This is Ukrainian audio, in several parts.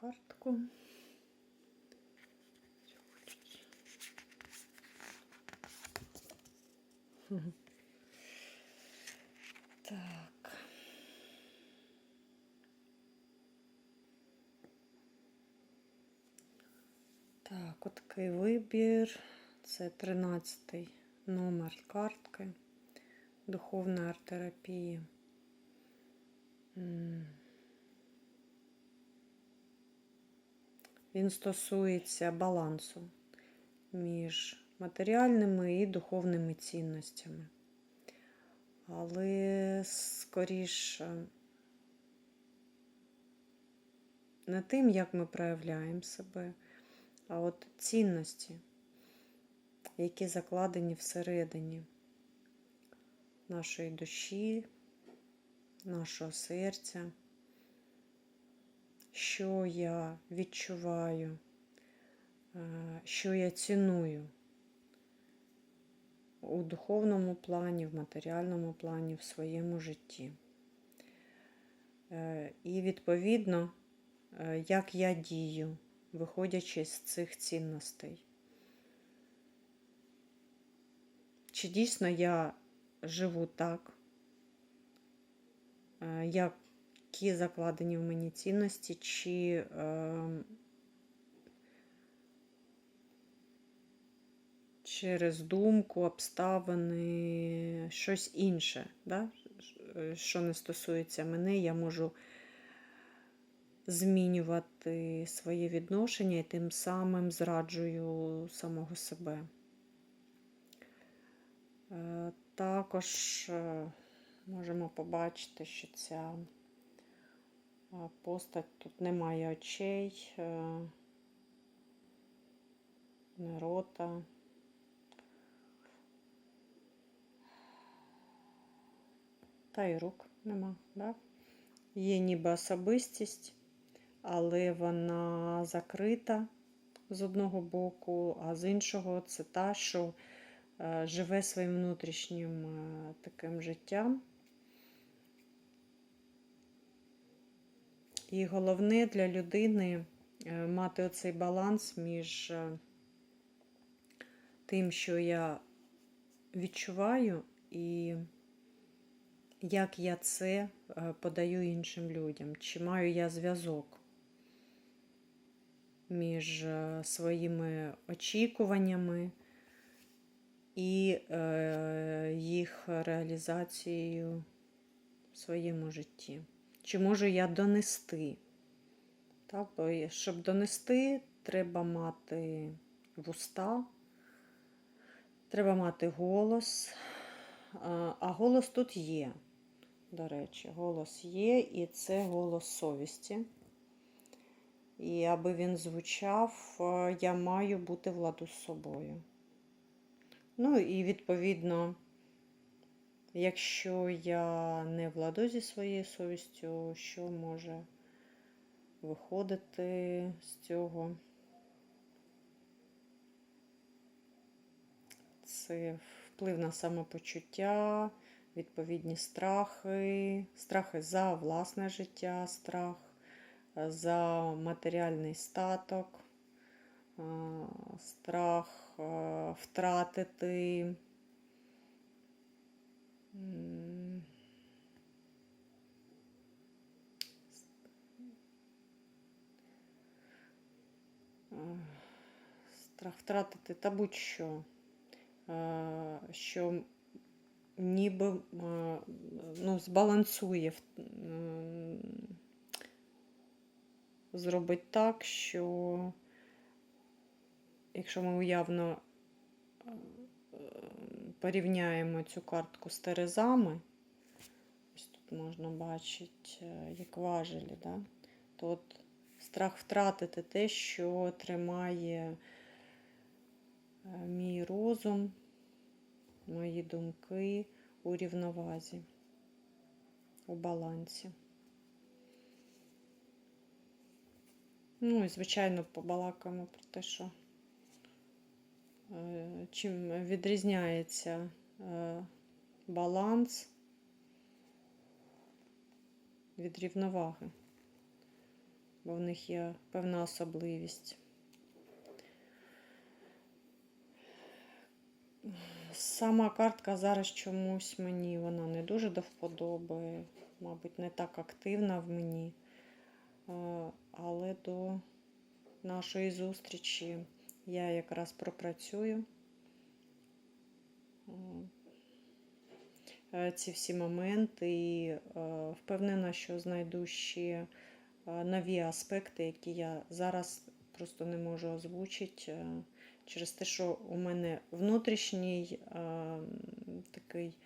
картку. Так. Так, от такий вибір. Це 13 номер картки духовної арт-терапії. Він стосується балансу між матеріальними і духовними цінностями. Але скоріше не тим, як ми проявляємо себе, а от цінності, які закладені всередині нашої душі, нашого серця, що я відчуваю, е, що я ціную у духовному плані, в матеріальному плані, в своєму житті. Е, І відповідно, е, як я дію, виходячи з цих цінностей. Чи дійсно я живу так, е, які закладені в мені цінності, чи е, через думку, обставини, щось інше, да? Що не стосується мене, я можу змінювати своє відношення і тим самим зраджую самого себе. Е, Також е, можемо побачити, що ця постать тут немає очей, е, не рота. Та й рук нема, да? Є ніби особистість, але вона закрита з одного боку, а з іншого це та, що е, живе своїм внутрішнім е, таким життям. І головне для людини е, мати оцей баланс між е, тим, що я відчуваю, і як я це е, подаю іншим людям, чи маю я зв'язок між своїми очікуваннями і їх реалізацією в своєму житті. Чи можу я донести? Так, бо щоб донести, треба мати вуста, треба мати голос. А голос тут є. До речі, голос є, і це голос совісті. І аби він звучав, е, я маю бути в ладу з собою. Ну і відповідно, якщо я не в ладу зі своєю совістю, що може виходити з цього? Це вплив на самопочуття, відповідні страхи, страхи за власне життя, страх е, за матеріальний статок, е, страх е, втратити. Страх втратити та будь-що, е, що ніби е, ну, збалансує, зробить так, що якщо ми уявно е, порівняємо цю картку з терезами, ось тут можна бачити, е, як важелі, да? то от страх втратити те, що тримає е, мій розум, мої думки у рівновазі, у балансі. Ну і, звичайно, побалакаємо про те, що чим відрізняється е, баланс від рівноваги. бо в них є певна особливість. Сама картка зараз чомусь мені вона не дуже до вподоби, мабуть, не так активна в мені. Е, Але до нашої зустрічі я якраз пропрацюю е, ці всі моменти і е, впевнена, що знайду ще е, нові аспекти, які я зараз просто не можу озвучити через те, що у мене внутрішній такий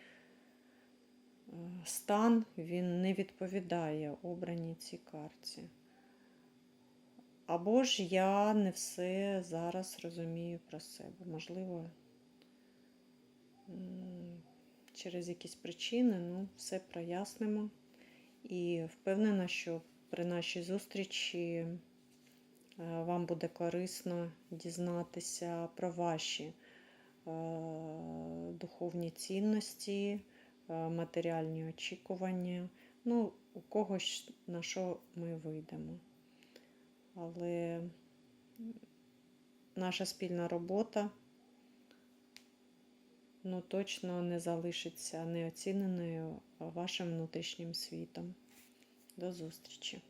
стан, він не відповідає обраній цій карті. Або ж я не все зараз розумію про себе. Можливо, через якісь причини, ну, все прояснимо. І впевнена, що при нашій зустрічі е, вам буде корисно дізнатися про ваші е, духовні цінності, е, матеріальні очікування. Ну, у когось на що ми вийдемо. Але наша спільна робота ну, точно не залишиться неоціненою вашим внутрішнім світом. До зустрічі!